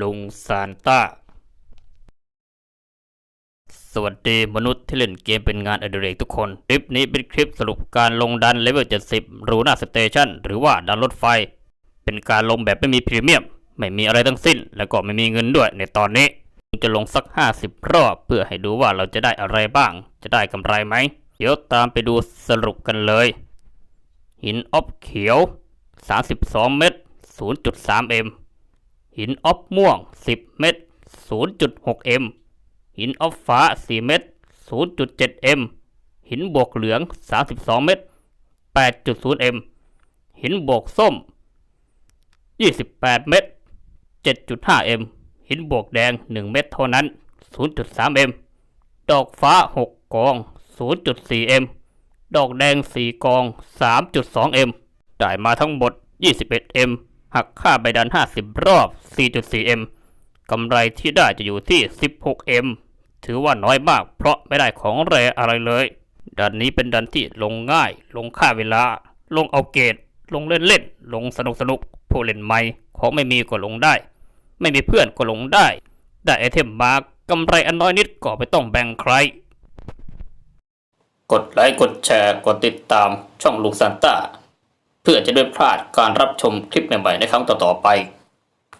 ลุงซานต้า สวัสดีมนุษย์ที่เล่นเกมเป็นงานอดิเรกทุกคน คลิปนี้เป็นคลิปสรุปการลงดันเลเวล 70 รูน่าสเตชันหรือว่าดันรถไฟ เป็นการลงแบบไม่มีพรีเมียม ไม่มีอะไรทั้งสิ้น แล้วก็ไม่มีเงินด้วยในตอนนี้จะลงสัก 50 รอบ เพื่อให้ดูว่าเราจะได้อะไรบ้าง จะได้กำไรไหม เดี๋ยวตามไปดูสรุปกันเลย หินออฟเขียว 32 เม็ด 0.3M หินออฟม่วง 10 เม็ด 0.6M หินออฟฟ้า 4 เม็ด 0.7M หินบวกเหลือง 32 เม็ด 8.0M หินบวกส้ม 28 เม็ด 7.5M หินบวกแดง 1 เม็ดเท่านั้น 0.3M ดอกฟ้า 6 กอง 0.4M ดอกแดง 4 กอง 3.2M ได้มาทั้งหมด 21M หักค่าใบดัน 50 รอบ 4.4M กำไรที่ได้จะอยู่ที่ 16M ถือว่าน้อยมากเพราะไม่ได้ของแรอะไรเลย ดันนี้เป็นดันที่ลงง่าย ลงค่าเวลา ลงเอาเกรดลงเล่นเล่น ลงสนุกสนุกผู้เล่นใหม่ของไม่มีก็ลงได้ ไม่มีเพื่อนก็ลงได้ ได้ไอเทมมากำไรอันน้อยนิดก็ไม่ต้องแบ่งใคร กดไลค์กดแชร์กดติดตามช่องลุงซานต้า เพื่อจะได้ไม่พลาดการรับชมคลิปใหม่ๆในครั้งต่อๆไป